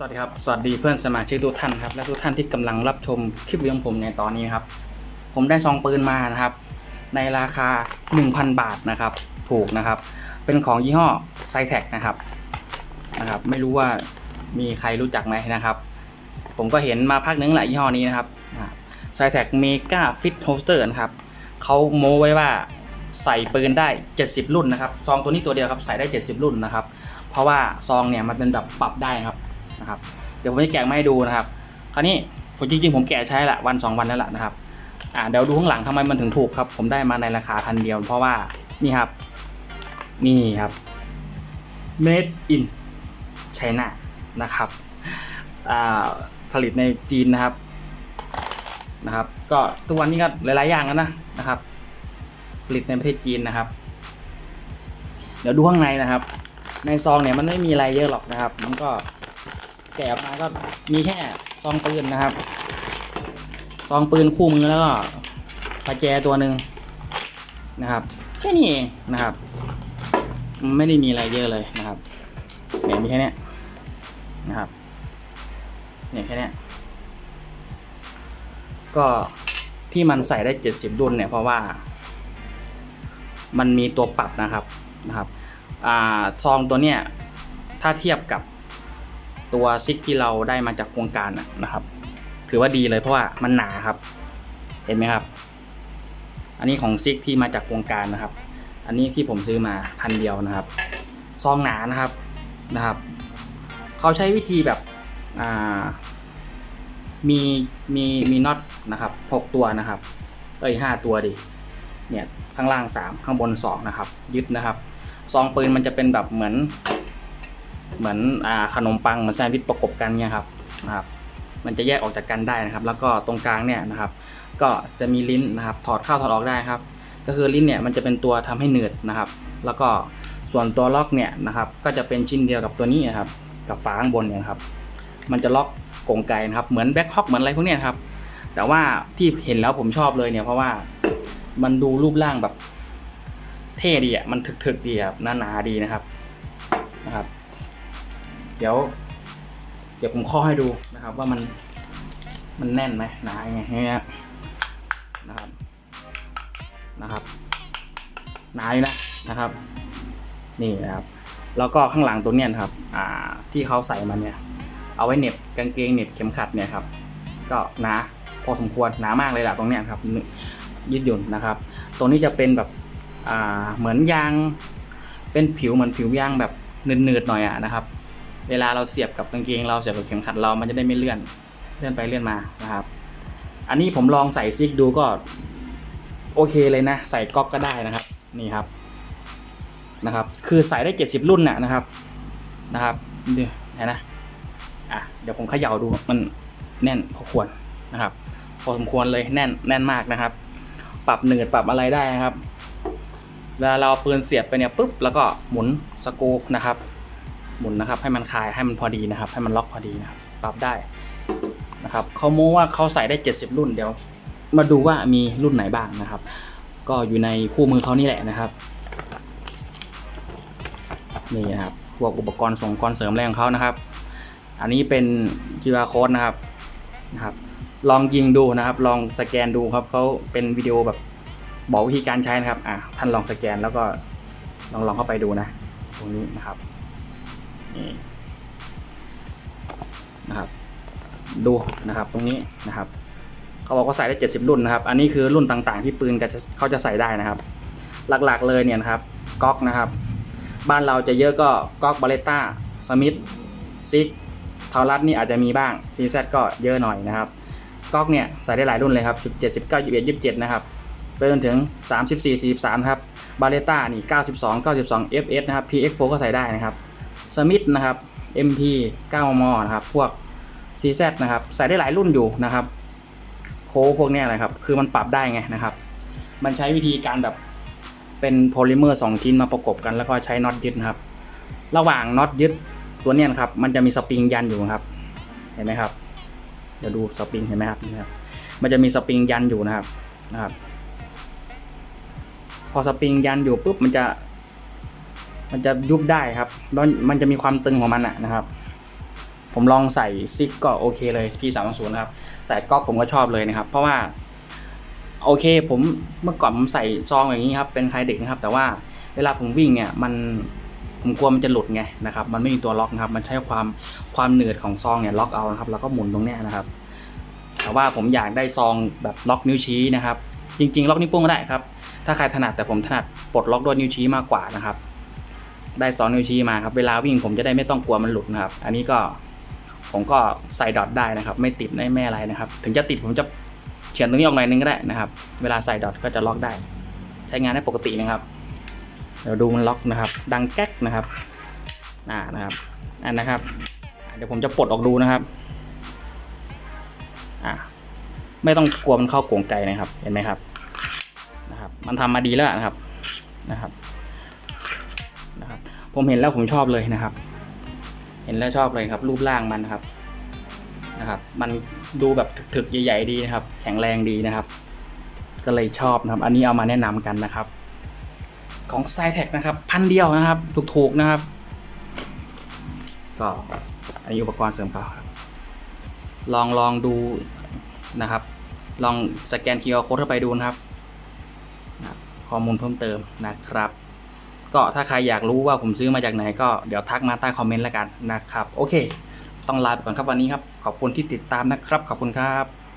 สวัสดีครับ สวัสดีเพื่อนสมาชิกทุกท่านครับและทุกท่านที่กำลังรับชมคลิปวิดีโอของผมในตอนนี้ครับ ผมได้ซองปืนมานะครับ ในราคา 1,000 บาทนะครับ ถูกนะครับ เป็นของยี่ห้อไซแท็กนะครับนะครับ ไม่รู้ว่ามีใครรู้จักไหมนะครับ ผมก็เห็นมาพักนึงแหละยี่ห้อนี้นะครับไซแท็กเมกาฟิตโฮสเตอร์นะครับเขาโม้ไว้ว่าใส่ปืนได้ 70 รุ่นนะครับซองตัวนี้ตัวเดียวครับใส่ได้ 70 รุ่นนะครับ เพราะว่าซองเนี่ยมันเป็นแบบปรับได้ครับ นะครับ เดี๋ยวผมจะแกะมาให้ดูนะครับ คราวนี้ผมจริงๆผมแกะใช้ละวัน 2 วันแล้วล่ะนะครับ อ่าเดี๋ยวดูข้างหลังทำไมมันถึงถูกครับ ผมได้มาในราคาพันเดียว เพราะว่านี่ครับ นี่ครับ made in China นะครับอ่าผลิตในจีนนะครับนะครับ ก็ทุกวันนี้ก็หลาย ๆ อย่างแล้วนะนะครับ ผลิตในประเทศจีนนะครับ เดี๋ยวดูข้างในนะครับ ในซองเนี่ยมันไม่มีอะไรเยอะหรอกนะครับ มันก็ แกะออกมาก็มีแค่ซองปืนนะครับ ซองปืนคู่มือแล้วก็ประแจตัวหนึ่งนะครับแค่นี้เองนะครับ ไม่ได้มีอะไรเยอะเลยนะครับเนี่ยมีแค่นี้นะครับเนี่ยแค่นี้ก็ที่มันใส่ได้ 70 รุ่นเนี่ยเพราะว่า มันมีตัวปรับนะครับนะครับอซองตัวเนี้ยถ้าเทียบกับ ตัวซิกที่เราได้มาจากโครงการนะนะครับ ถือว่าดีเลยเพราะว่ามันหนาครับ เห็นไหมครับ อันนี้ของซิกที่มาจากโครงการนะครับ อันนี้ที่ผมซื้อมาพันเดียวนะครับ ซองหนานะครับนะครับ เขาใช้วิธีแบบอ่ามีมีมีน็อตนะครับหกตัวนะครับ เอ้ยห้าตัวดิเนี่ยข้างล่างสามข้างบนสองนะครับ ยึดนะครับซองปืนมันจะเป็นแบบเหมือน เหมือนอขนมปังเหมือนแซนด์วิชประกบกันเนี่ยครับนะครับ มันจะแยกออกจากกันได้นะครับ แล้วก็ตรงกลางเนี่ยนะครับ ก็จะมีลิ้นนะครับ ถอดเข้าถอดออกได้ครับ ก็คือลิ้นเนี่ยมันจะเป็นตัวทำให้เหนืดนะครับ แล้วก็ส่วนตัวล็อกเนี่ยนะครับก็จะเป็นชิ้นเดียวกับตัวนี้นะครับ กับฝาข้างบนเนี่ยครับ มันจะล็อกกงไกนะครับเหมือนแบ็คฮอกเหมือนอะไรพวกเนี้ยครับ แต่ว่าที่เห็นแล้วผมชอบเลยเนี่ยเพราะว่ามันดูรูปร่างแบบเท่ดีอะมันถึกๆดีครับหนาๆดีนะครับนะครับ เดี๋ยว เดี๋ยวผมข้อให้ดูนะครับ ว่ามันมันแน่นไหมหนายังไงเนี่ยนะครับนะครับหนาอยู่นะนะครับ นี่นะครับ แล้วก็ข้างหลังตัวเนี้ยครับ อ่าที่เขาใส่มาเนี่ย เอาไว้เน็บกางเกงเน็บเข็มขัดเนี่ยครับ ก็หนาพอสมควรหนามากเลยแหละตรงเนี้ยครับยืดหยุ่นนะครับ ตรงนี้จะเป็นแบบอ่าเหมือนยาง เป็นผิวเหมือนผิวยางแบบเนืดๆหน่อยอะนะครับ เวลาเราเสียบกับกางเกงเราเสียบกับเข็มขัดเรามันจะได้ไม่เลื่อนเลื่อนไปเลื่อนมานะครับ อันนี้ผมลองใส่ซิกดูก็โอเคเลยนะ ใส่ก๊อกก็ได้นะครับนี่ครับนะครับ คือใส่ได้ 70 รุ่นน่ะนะครับนะครับเดี๋ยวนะอะเดี๋ยวผมเขย่าดูมันแน่นพอควรนะครับ พอสมควรเลยแน่นแน่นมากนะครับ ปรับเนืดปรับอะไรได้นะครับเวลาเราเปืนเสียบไปเนี่ยปุ๊บแล้วก็หมุนสกูนะครับ หมุนนะครับ ให้มันคลายให้มันพอดีนะครับ ให้มันล็อกพอดีนะครับปรับได้นะครับเขาโม้ว่าเขาใส่ได้ 70 รุ่นเดี๋ยว มาดูว่ามีรุ่นไหนบ้างนะครับ ก็อยู่ในคู่มือเขานี่แหละนะครับนี่นะครับพวกอุปกรณ์ส่งกรเสริมแรงเขานะครับ อันนี้เป็น QR code นะครับนะครับ ลองยิงดูนะครับ ลองสแกนดูครับเขาเป็นวิดีโอแบบบอกวิธีการใช้นะครับอะท่านลองสแกนแล้วก็ลองลองเข้าไปดูนะ ตรงนี้นะครับ นะครับ ดูนะครับตรงนี้นะครับ เขาบอกว่าใส่ได้ 70 รุ่นนะครับ อันนี้คือรุ่นต่างๆ ที่ปืนเขาจะใส่ได้นะครับ หลักๆเลยเนี่ยนะครับก๊อกนะครับ บ้านเราจะเยอะก็ก๊อกบาเลต้าสมิธซิกทารัสนี่อาจจะมีบ้างซีซก็เยอะหน่อยนะครับก๊อกเนี่ยใส่ได้หลายรุ่นเลยครับ17 19 21 27 นะครับไปจนถึง 34 43 ครับ บาเลต้านี่ 92 92 FS นะครับ PX4 ก็ใส่ได้นะครับ สมิธนะครับ MP 9 มมนะครับ พวก CZ นะครับ ใส่ได้หลายรุ่นอยู่นะครับ โค้พวกเนี้ยนะครับ คือมันปรับได้ไงนะครับ มันใช้วิธีการแบบเป็นโพลิเมอร์สองชิ้นมาประกบกันแล้วก็ใช้น็อตยึดนะครับ ระหว่างน็อตยึดตัวเนี้ยนะครับ มันจะมีสปริงยันอยู่ครับ เห็นไหมครับ เดี๋ยวดูสปริงเห็นไหมครับนี่ครับ มันจะมีสปริงยันอยู่นะครับ นะครับ พอสปริงยันอยู่ปุ๊บมันจะ มันจะยุบได้ครับแล้วมันจะมีความตึงของมันอะนะครับ ผมลองใส่ซิกก็โอเคเลย P320 นะครับ ใส่ก๊อกผมก็ชอบเลยนะครับ เพราะว่า โอเค ผมเมื่อก่อนผมใส่ซองอย่างนี้ครับ เป็นไคเด็กนะครับ แต่ว่าเวลาผมวิ่งเนี่ยมันผมกลัวมันจะหลุดไงนะครับ มันไม่มีตัวล็อกนะครับ มันใช้ความความเหนืดของซองเนี่ยล็อกเอานะครับ แล้วก็หมุนตรงเนี้ยนะครับ แต่ว่าผมอยากได้ซองแบบล็อกนิ้วชี้นะครับ จริง ๆ ล็อกนิ้วโป้งก็ได้ครับ ถ้าใครถนัดแต่ผมถนัดปลดล็อกด้วยนิ้วชี้มากกว่านะครับ ได้สองนิ้วชี้มาครับเวลาวิ่งผมจะได้ไม่ต้องกลัวมันหลุดนะครับ อันนี้ก็ผมก็ใส่ดอทได้นะครับ ไม่ติดไม่ไม่อะไรนะครับ ถึงจะติดผมจะเฉียนตรงนี้ออกหน่อยนึงก็ได้นะครับ เวลาใส่ดอทก็จะล็อกได้ ใช้งานได้ปกตินะครับ เดี๋ยวดูมันล็อกนะครับ ดังแก๊กนะครับอ่านะครับอันนะครับ เดี๋ยวผมจะปลดออกดูนะครับอ่าไม่ต้องกลัวมันเข้ากวงไกนะครับเห็นไหมครับนะครับ มันทำมาดีแล้วนะครับนะครับ ผมเห็นแล้วผมชอบเลยนะครับ เห็นแล้วชอบเลยครับ รูปร่างมันนะครับนะครับ มันดูแบบถึกๆใหญ่ๆดีนะครับ แข็งแรงดีนะครับ ก็เลยชอบนะครับ อันนี้เอามาแนะนำกันนะครับ ของ s ซแท็กนะครับ พันเดียวนะครับ ถูกๆนะครับ ก็อันนี้อุปกรณ์เสริมเขาครับลองลองดูนะครับ ลองสแกน QR code เข้าไปดูนะครับ ข้อมูลเพิ่มเติมนะครับ ก็ถ้าใครอยากรู้ว่าผมซื้อมาจากไหนก็เดี๋ยวทักมาใต้คอมเมนต์แล้วกันนะครับ โอเค ต้องลาไปก่อนครับวันนี้ครับ ขอบคุณที่ติดตามนะครับ ขอบคุณครับ